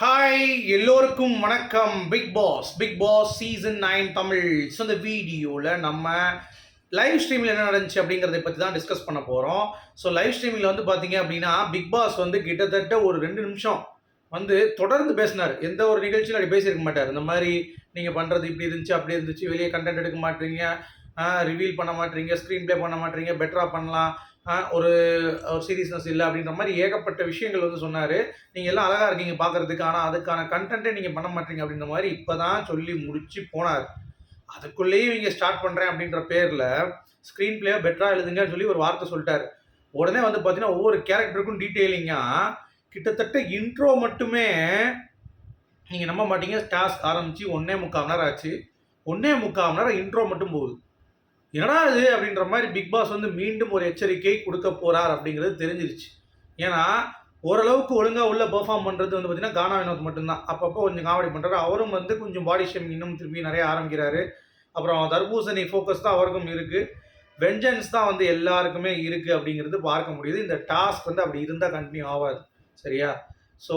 Hi எல்லோருக்கும் வணக்கம். Big boss big boss season nine Tamil. So இந்த வீடியோவில் நம்ம லைவ் ஸ்ட்ரீமில் என்ன நடந்துச்சு அப்படிங்கிறத பற்றி தான் டிஸ்கஸ் பண்ண போகிறோம் ஸோ லைவ் ஸ்ட்ரீமில் வந்து பார்த்தீங்க அப்படின்னா பிக் பாஸ் வந்து கிட்டத்தட்ட ஒரு ரெண்டு நிமிஷம் வந்து தொடர்ந்து பேசினார். எந்த ஒரு நிகழ்ச்சியும் அப்படி பேசியிருக்க மாட்டார். இந்த மாதிரி நீங்கள் பண்ணுறது இப்படி இருந்துச்சு அப்படி இருந்துச்சு வெளியே கண்டென்ட் எடுக்க மாட்டீங்க ரிவீல் பண்ண மாட்டீங்க ஸ்க்ரீன் ப்ளே பண்ண மாட்டீங்க பெட்டராக பண்ணலாம். ஒரு ஒரு சீரியஸ்னஸ் இல்லை அப்படின்ற மாதிரி ஏகப்பட்ட விஷயங்கள் வந்து சொன்னார். நீங்கள் எல்லாம் அழகாக இருக்கீங்க பார்க்குறதுக்கு ஆனால் அதுக்கான கண்டென்ட்டே நீங்கள் பண்ண மாட்டீங்க அப்படின்ற மாதிரி இப்போ தான் சொல்லி முடிச்சு போனார். அதுக்குள்ளேயும் இங்கே ஸ்டார்ட் பண்ணுறேன் அப்படின்ற பேரில் ஸ்க்ரீன் பிளேயை பெட்டராக எழுதுங்கன்னு சொல்லி ஒரு வார்த்தை சொல்லிட்டார். உடனே வந்து பார்த்தீங்கன்னா ஒவ்வொரு கேரக்டருக்கும் டீட்டெயிலிங்காக கிட்டத்தட்ட இன்ட்ரோ மட்டுமே நீங்கள் நம்ப மாட்டீங்க. டாஸ்க் ஆரம்பித்து ஒன்றே முக்கால் நேரம் ஆச்சு. ஒன்றே முக்கால் நேரம் இன்ட்ரோ மட்டும் போகுது. என்னடா இது அப்படின்ற மாதிரி பிக் பாஸ் வந்து மீண்டும் ஒரு எச்சரிக்கை கொடுக்க போறார் அப்படிங்கிறது தெரிஞ்சிருச்சு. ஏன்னா ஓரளவுக்கு ஒழுங்காக உள்ள பெர்ஃபார்ம் பண்ணுறது வந்து பார்த்தீங்கன்னா கானா வினோத் மட்டும்தான். அப்பப்போ கொஞ்சம் காமெடி பண்ணுறாரு அவரும் வந்து கொஞ்சம் பாடி ஷேம் இன்னும் திரும்பி நிறைய ஆரம்பிக்கிறாரு. அப்புறம் தர்பூசணி ஃபோக்கஸ் தான் அவருக்கும் இருக்குது வெஞ்சன்ஸ் தான் வந்து எல்லாருக்குமே இருக்குது அப்படிங்கிறது பார்க்க முடியுது. இந்த டாஸ்க் வந்து அப்படி இருந்தால் கண்டினியூ ஆகாது சரியா? ஸோ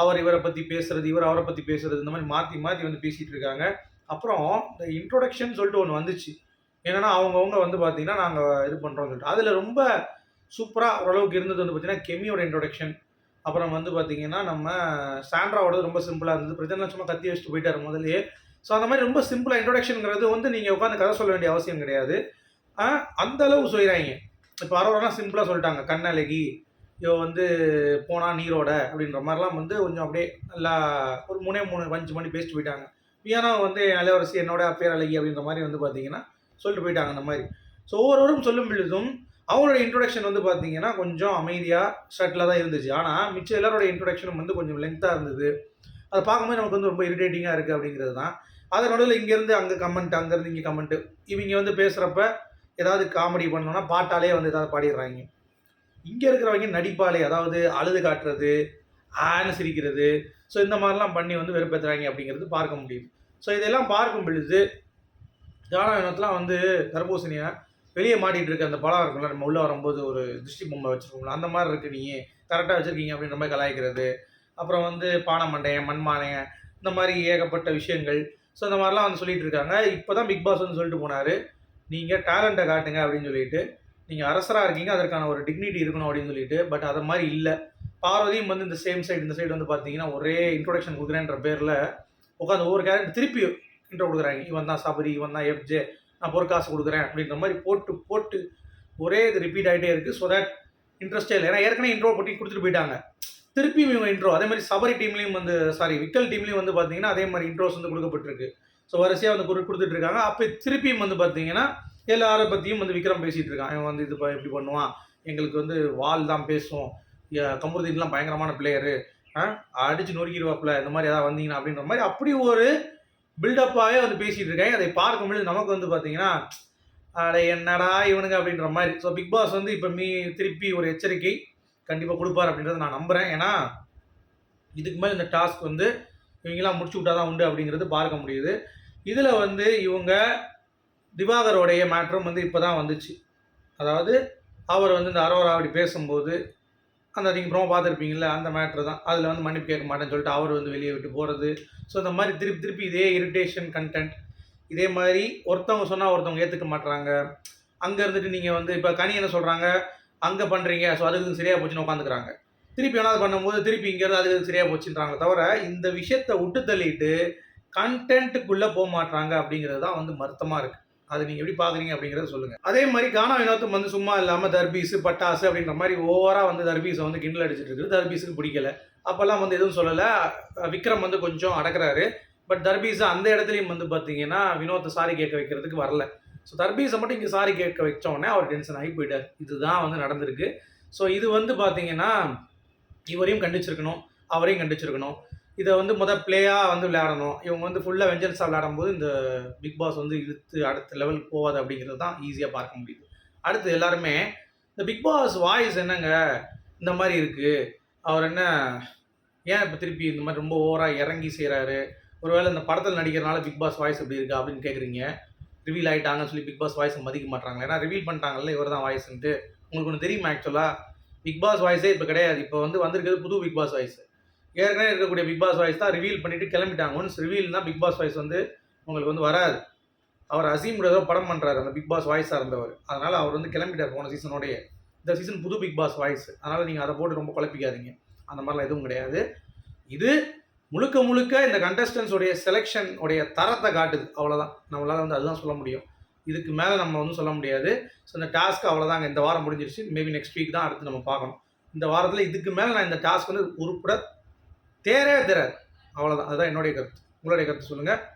அவர் இவரை பற்றி பேசுறது இவர் அவரை பற்றி பேசுறது இந்த மாதிரி மாற்றி மாற்றி வந்து பேசிகிட்டு இருக்காங்க. அப்புறம் இந்த இன்ட்ரொடக்ஷன் சொல்லிட்டு ஒன்று வந்துச்சு. ஏன்னா அவங்கவுங்க வந்து பார்த்தீங்கன்னா நாங்கள் இது பண்ணுறோம் சொல்லிட்டு. அதில் ரொம்ப சூப்பராக ஓரளவுக்கு இருந்தது வந்து பார்த்தீங்கன்னா கெமியோட இன்ட்ரொடக்ஷன் அப்புறம் வந்து பார்த்தீங்கன்னா நம்ம சாண்ட்ராவோடது ரொம்ப சிம்பிளாக இருந்தது. பிரச்சனை சும்மா கத்தி வச்சுட்டு போயிட்டார் முதலே ஸோ அந்த மாதிரி ரொம்ப சிம்பிளாக இன்ட்ரொடக்ஷனுங்கிறது வந்து நீங்கள் உட்காந்து கதை சொல்ல வேண்டிய அவசியம் கிடையாது. அந்த அளவு சொல்லிடுறாங்க இப்போ அரோரெல்லாம் சிம்பிளாக சொல்லிட்டாங்க. கண்ணழகி இவ வந்து போனால் நீரோட அப்படின்ற மாதிரிலாம் வந்து கொஞ்சம் அப்படியே நல்லா ஒரு மூணே மூணு அஞ்சு மணி பேசிட்டு போயிட்டாங்க. பியானோ வந்து இளவரசி என்னோட பேர் அழகி அப்படின்ற மாதிரி வந்து பார்த்தீங்கன்னா சொல்லிட்டு போயிட்டாங்க அந்த மாதிரி. ஸோ ஒவ்வொருவரும் சொல்லும் பொழுதும் அவங்களோட இன்ட்ரொடக்ஷன் வந்து பார்த்தீங்கன்னா கொஞ்சம் அமைதியாக ஷட்டில் தான் இருந்துச்சு. ஆனால் மிச்சம் எல்லாரோட இன்ட்ரொடக்ஷனும் வந்து கொஞ்சம் லென்த்தாக இருந்தது. அதை பார்க்கும்போது நமக்கு வந்து ரொம்ப இரிட்டேட்டிங்காக இருக்குது அப்படிங்கிறது தான். அதை நடுவில் இங்கேருந்து அங்கே கமெண்ட் அங்கேருந்து இங்கே கமெண்ட் இவங்க வந்து பேசுகிறப்ப ஏதாவது காமெடி பண்ணோன்னா பாட்டாலே வந்து ஏதாவது பாடிடுறாங்க. இங்கே இருக்கிறவங்க நடிப்பாலே அதாவது அழுது காட்டுறது ஆன்னு சிரிக்கிறது. ஸோ இந்த மாதிரிலாம் பண்ணி வந்து வெறுப்பேற்றுறாங்க அப்படிங்கிறது பார்க்க முடியுது. ஸோ இதெல்லாம் பார்க்கும் பொழுது தியான வினோத்லாம் வந்து தர்பூசணியை வெளியே மாட்டிகிட்டு இருக்க அந்த பழம் இருக்கும்ல நம்ம உள்ளே வரும்போது ஒரு திருஷ்டி பொம்மை வச்சுருக்கோம்ல அந்த மாதிரி இருக்குது நீ. கரெக்டாக வச்சுருக்கீங்க அப்படின்ற மாதிரி கலாய்க்கிறது. அப்புறம் வந்து பானை மண்டையன் மண்மானையன் இந்த மாதிரி ஏகப்பட்ட விஷயங்கள். ஸோ இந்த மாதிரிலாம் வந்து சொல்லிட்டு இருக்காங்க. இப்போ தான் பிக் பாஸ் வந்து சொல்லிட்டு போனார். நீங்கள் டேலண்ட்டை காட்டுங்க அப்படின்னு சொல்லிட்டு. நீங்கள் அரசராக இருக்கீங்க அதற்கான ஒரு டிக்னிட்டி இருக்கணும் அப்படின்னு சொல்லிட்டு. பட் அது மாதிரி இல்லை. பார்வதியும் வந்து இந்த சேம் சைடு இந்த சைடு வந்து பார்த்தீங்கன்னா ஒரே இன்ட்ரொடக்ஷன் கொடுக்குறேன்ற பேரில் உட்காந்து ஒவ்வொரு கேரக்டர் திருப்பி இன்ட்ரோ கொடுக்குறாங்க. இவன் தான் சபரி இவன் தான் எஃப்ஜே நான் பொற்காசு கொடுக்குறேன் அப்படின்ற மாதிரி போட்டு போட்டு ஒரே இது ரிப்பீட் ஆகிட்டே இருக்குது ஸோ தட் இன்ட்ரெஸ்டே இல்லை. ஏன்னா ஏற்கனவே இன்ட்ரோ போட்டி கொடுத்துட்டு போயிட்டாங்க. திருப்பியும் இவங்க இன்ட்ரோ அதே மாதிரி சபரி டீம்லேயும் வந்து சாரி விக்கல் டீம்லேயும் வந்து பார்த்தீங்கன்னா அதே மாதிரி இன்ட்ரோஸ் வந்து கொடுக்கப்பட்டிருக்கு. ஸோ வரிசையாக வந்து கொடு- கொடுத்துட்டு இருக்காங்க அப்போ திருப்பியும் வந்து பார்த்தீங்கன்னா எல்லாரை பற்றியும் வந்து விக்ரம் பேசிகிட்டு இருக்கான். அவன் வந்து இது எப்படி இப்படி பண்ணுவான். எங்களுக்கு வந்து வால் தான் பேசும். கமருதீன்லாம் பயங்கரமான பிளேயரு அடிச்சு நொறுக்கிடுவாப்புல. இந்த மாதிரி ஏதாவது வந்தீங்கன்னா அப்படின்ற மாதிரி. அப்படி ஒரு பில்டப்பாகவே வந்து பேசிகிட்டு இருக்காங்க அதை பார்க்கும்பொழுது நமக்கு வந்து பார்த்தீங்கன்னா அட என்னடா இவனுங்க அப்படின்ற மாதிரி. ஸோ பிக் பாஸ் வந்து இப்போ மீ திருப்பி ஒரு எச்சரிக்கை கண்டிப்பாக கொடுப்பார் அப்படின்றத நான் நம்புகிறேன் ஏன்னா இதுக்கு மேலே இந்த டாஸ்க் வந்து இவங்கெல்லாம் முடிச்சு விட்டா தான் உண்டு அப்படிங்கிறது பார்க்க முடியுது. இதில் வந்து இவங்க திவாகரோடைய மேட்ரும் வந்து இப்போ தான் வந்துச்சு. அதாவது அவர் வந்து இந்த அரோரா அப்படி பேசும்போது அந்த நீங்கள் ப்ரோமோ பார்த்துருப்பீங்கள அந்த மேட்ரு தான். அதில் வந்து மன்னிப்பு கேட்க மாட்டேன்னு சொல்லிட்டு அவர் வந்து வெளியே விட்டு போகிறது ஸோ இந்த மாதிரி திருப்பி திருப்பி இதே இரிட்டேஷன் கண்டென்ட் இதே மாதிரி ஒருத்தவங்க சொன்னால் ஒருத்தவங்க ஏற்றுக்க மாட்றாங்க. அங்கே இருந்துட்டு நீங்கள் வந்து இப்போ கனி என்ன சொல்கிறாங்க அங்கே பண்ணுறீங்க ஸோ அதுக்கு சரியாக போச்சுன்னு உட்காந்துக்கிறாங்க. திருப்பி வேணாவது பண்ணும்போது திருப்பி இங்கேருந்து அதுக்கு சரியாக போச்சுன்றாங்க தவிர இந்த விஷயத்தை விட்டு தள்ளிட்டு கண்டென்ட்டுக்குள்ளே போக மாட்றாங்க அப்படிங்கிறது தான் வந்து வருத்தமாக இருக்குது அது நீங்கள் எப்படி பார்க்குறீங்க அப்படிங்கிறத சொல்லுங்கள் அதே மாதிரி கானா வினோத்தம் வந்து சும்மா இல்லாமல் தர்பீஸு பட்டாசு அப்படின்ற மாதிரி ஓவராக வந்து தர்பீஸை வந்து கிண்டல் அடிச்சிட்டு இருக்குது. தர்பீஸுக்கு பிடிக்கல. அப்போல்லாம் வந்து எதுவும் சொல்லலை. விக்ரம் வந்து கொஞ்சம் அடக்குறாரு. பட் தர்பீஸை அந்த இடத்துலையும் வந்து பார்த்தீங்கன்னா வினோத்தை சாரி கேட்க வைக்கிறதுக்கு வரல. ஸோ தர்பீஸை மட்டும் இங்கே சாரி கேட்க வச்சோடனே அவர் டென்ஷன் ஆகி போயிட்டார். இதுதான் வந்து நடந்திருக்கு. ஸோ இது வந்து பார்த்தீங்கன்னா இவரையும் கண்டிச்சிருக்கணும் அவரையும் கண்டிச்சிருக்கணும். இதை வந்து முதல் பிளேயாக வந்து விளையாடணும். இவங்க வந்து ஃபுல்லாக வெஞ்சன்ஸாக விளையாடும்போது இந்த பிக் பாஸ் வந்து இழுத்து அடுத்த லெவலுக்கு போகாது அப்படிங்கிறது தான் ஈஸியாக பார்க்க முடியுது. அடுத்து எல்லாருமே இந்த பிக் பாஸ் வாய்ஸ் என்னங்க? இந்த மாதிரி இருக்குது அவர் என்ன ஏன் இப்போ திருப்பி இந்த மாதிரி ரொம்ப ஓவராக இறங்கி செய்கிறாரு ஒருவேளை இந்த படத்தில் நடிக்கிறனால பிக் பாஸ் வாய்ஸ் எப்படி இருக்கா அப்படின்னு கேட்குறீங்க ரிவீல் ஆகிட்டாங்கன்னு சொல்லி பிக் பாஸ் வாய்ஸ் மதிக்க மாட்டாங்க ஏன்னா ரிவீல் பண்ணிட்டாங்கல்ல இவர் தான் வாய்ஸ்ன்ட்டு உங்களுக்கு ஒன்று தெரியுமா ஆக்சுவலாக பிக் பாஸ் வாய்ஸே இப்போ கிடையாது. இப்போ வந்து வந்திருக்கிறது புது பிக் பாஸ் வாய்ஸ் ஏற்கனவே இருக்கக்கூடிய பிக் பாஸ் வாய்ஸ் தான் ரிவீல் பண்ணிட்டு கிளம்பிட்டாங்க. ஒன்ஸ் ரிவீல்னா பிக் பாஸ் வாய்ஸ் வந்து உங்களுக்கு வந்து வராது. அவர் அசீம் ஏதோ படம் பண்ணுறாரு அந்த பிக் பாஸ் வாய்ஸாக இருந்தவர். அதனால் அவர் வந்து கிளம்பிட்டார் போன சீசனோடைய இந்த சீசன் புது பிக் பாஸ் வாய்ஸ் அதனால் நீங்கள் அதை போட்டு ரொம்ப குழப்பிக்காதீங்க. அந்த மாதிரிலாம் எதுவும் கிடையாது. இது முழுக்க முழுக்க இந்த contestants செலெக்ஷன் உடைய தரத்தை காட்டுது. அவ்வளோதான் நம்மளால் வந்து அதுதான் சொல்ல முடியும். இதுக்கு மேலே நம்ம வந்து சொல்ல முடியாது. ஸோ இந்த டாஸ்க் அவ்வளோதாங்க இந்த வாரம் முடிஞ்சிருச்சு. மேபி நெக்ஸ்ட் வீக் தான் அடுத்து நம்ம பார்க்கணும். இந்த வாரத்தில் இதுக்கு மேலே நான் இந்த டாஸ்க் வந்து உருப்பட தேரே தேராது. அவ்வளோதான் அதுதான் என்னுடைய கருத்து. உங்களுடைய கருத்து சொல்லுங்கள்